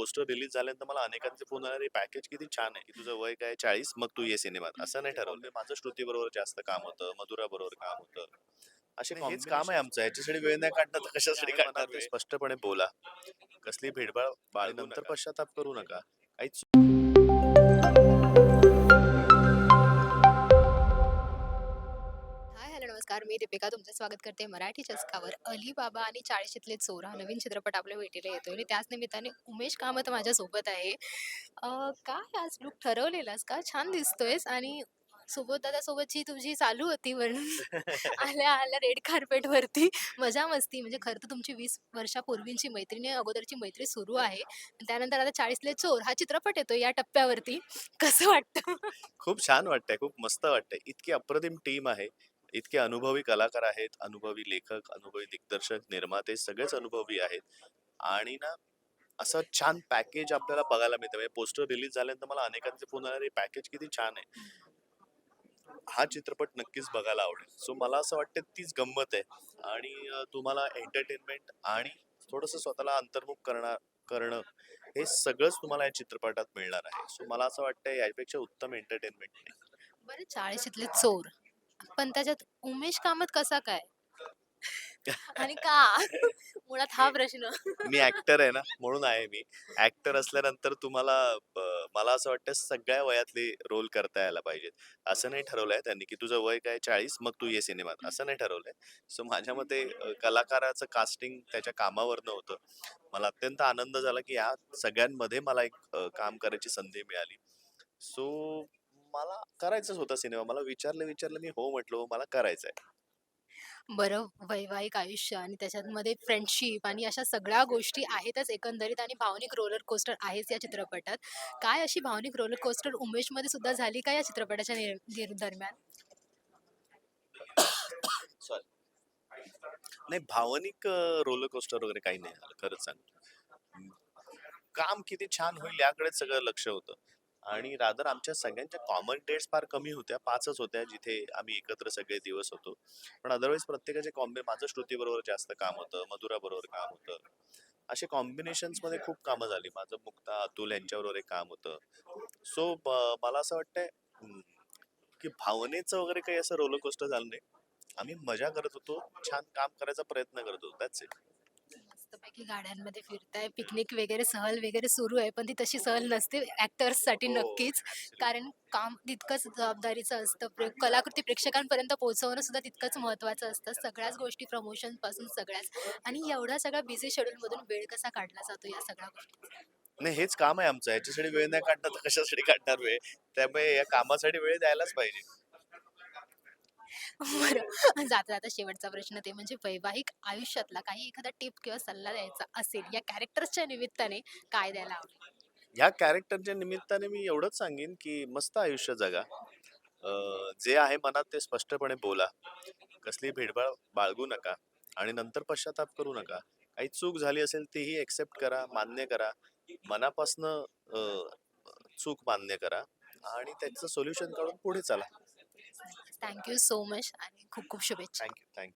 Poster release झाल्यानंतर मला अनेकांचे फोन आले पॅकेज किती छान आहे की तुझं वय काय चाळीस मग तू ये सिनेमात. असं नाही ठरवलं. माझं श्रुती बरोबर जास्त काम होतं मधुरा बरोबर काम होतं. असे हेच काम आहे आमचं. याच्यासाठी वेळ नाही काढणार तर कशासाठी काढणार ते स्पष्टपणे बोला. कसली भेडबाळ बाळ नंतर पश्चाताप करू नका. काहीच नमस्कार मी दीपिका तुमचं स्वागत करते मराठी चस्कावर. अली बाबा आणि चाळीशीतले चोर हा नवीन चित्रपट आपल्या भेटीला येतोय आणि त्याच निमित्ताने उमेश कामत माझ्यासोबत आहे. काय आज लुक ठरवलेलास का? छान दिसतोयस आणि सुबोध दादा सोबतची तुझी चालू होती म्हणून आल्या आल्या रेड कार्पेट वरती. मजा मस्ती म्हणजे खरं तर तुमची वीस वर्षापूर्वीची मैत्रिणी अगोदरची मैत्री सुरू आहे. त्यानंतर आता चाळीसले चोर हा चित्रपट येतो या टप्प्यावरती. कसं वाटतं? खूप छान वाटतंय खूप मस्त वाटतंय. इतकी अप्रतिम टीम आहे. इतके अनुभवी कलाकार आहेत अनुभवी लेखक अनुभवी दिग्दर्शक निर्माते सगळेच अनुभवी आहेत. आणि ना असं छान पॅकेज आपल्याला बघायला मिळतं. म्हणजे पोस्टर रिलीज झाल्यानंतर मला अनेकांचे फोन आले पॅकेज किती छान आहे. हा चित्रपट नक्कीच बघायला आवडेल. सो मला असं वाटतं तीच गंमत आहे. आणि तुम्हाला एंटरटेनमेंट आणि थोडंसं स्वतःला अंतर्मुख करणार करणं हे सगळंच तुम्हाला या चित्रपटात मिळणार आहे. सो मला असं वाटतं यापेक्षा उत्तम एंटरटेनमेंट नाही. बरं चाळीशीतले चोर. पण त्याच्यात उमेश कामत कसा काय? आणि का? मुळात हा प्रश्न. मी ऍक्टर आहे ना म्हणून आहे मी. ऍक्टर असल्यानंतर तुम्हाला मला असं वाटतं सगळ्या वयातले रोल करता यायला पाहिजेत. असं नाही ठरवलंय त्यांनी की तुझं वय काय चाळीस मग तू ये सिनेमात. असं नाही ठरवलंय. सो माझ्या मते अ, कलाकाराचं कास्टिंग त्याच्या कामावरनं होतं. मला अत्यंत आनंद झाला की या सगळ्यांमध्ये मला एक अ, काम करायची संधी मिळाली. सो मला करायचंच होतं सिनेमा. मला विचारलं विचारलं मी हो म्हटलो मला करायचं आहे बरं वैवाहिक आयुष्य आणि त्याच्यामध्ये फ्रेंडशिप आणि अशा सगळ्या गोष्टी आहेतच एकंदरीत आणि भावनिक रोलर कोस्टर आहेच या चित्रपटात. काय अशी भावनिक रोलर कोस्टर उमेशमध्ये सुद्धा झाली का या चित्रपटाच्या निर- निर- दरम्यान? नाही भावनिक रोलर कोस्टर वगैरे काही नाही झालं खरंच सांगतो. काम किती छान होईल याकडे सगळं लक्ष होतं. आणि रादर आमच्या सगळ्यांच्या कॉमन डेट्स फार कमी होत्या. पाचच होत्या जिथे आम्ही एकत्र सगळे दिवस होतो. पण अदरवाईज प्रत्येकाचे कॉम्बे माझं श्रुती बरोबर जास्त काम होतं मधुरा बरोबर काम होतं. असे कॉम्बिनेशन्समध्ये खूप कामं झाली. माझं मुक्ता अतुल यांच्याबरोबर एक काम होतं. सो मला असं वाटतंय की भावनेचं वगैरे काही असं रोलकोस्टर झालं नाही. आम्ही मजा करत होतो छान काम करायचा प्रयत्न करत होतो. दॅट्स इट मस्तपैकी गाड्यांमध्ये फिरताय पिकनिक वगैरे सहल वगैरे सुरू आहे पण ती तशी सहल नसते. ऍक्टर्ससाठी हो, नक्कीच. कारण काम तितकंच जबाबदारीचं असतं. प्रे- कलाकृती प्रेक्षकांपर्यंत पोहोचवणं सुद्धा तितकंच महत्त्वाचं असतं. सगळ्याच गोष्टी प्रमोशनपासून सगळ्याच. आणि एवढा सगळा बिझी शेड्यूल मधून वेळ कसा काढला जातो या सगळ्या गोष्टी? नाही हेच काम आहे आमचं. याच्यासाठी वेळ नाही काढणार तर कशासाठी काढणार वेळ? त्यामुळे या कामासाठी वेळ द्यायलाच पाहिजे. बरं. जाता जाता शेवटचा प्रश्न ते म्हणजे वैवाहिक आयुष्यातला काही एखादा टिप किंवा सल्ला द्यायचा असेल या कॅरेक्टर्सच्या निमित्ताने काय द्यायला आवडेल? ह्या कॅरेक्टरच्या निमित्ताने मी एवढंच सांगेन की मस्त आयुष्य जगा. अं, जे आहे मनात ते स्पष्टपणे बोला. कसली भेडबाळ बाळगू नका आणि नंतर पश्चाताप करू नका. काही चूक झाली असेल तीही एक्सेप्ट करा मान्य करा. मनापासनं अं, चूक मान्य करा आणि त्याचं सोल्युशन काढून पुढे चला. थँक्यू सो मच आणि खूप खूप शुभेच्छा. Thank you thank you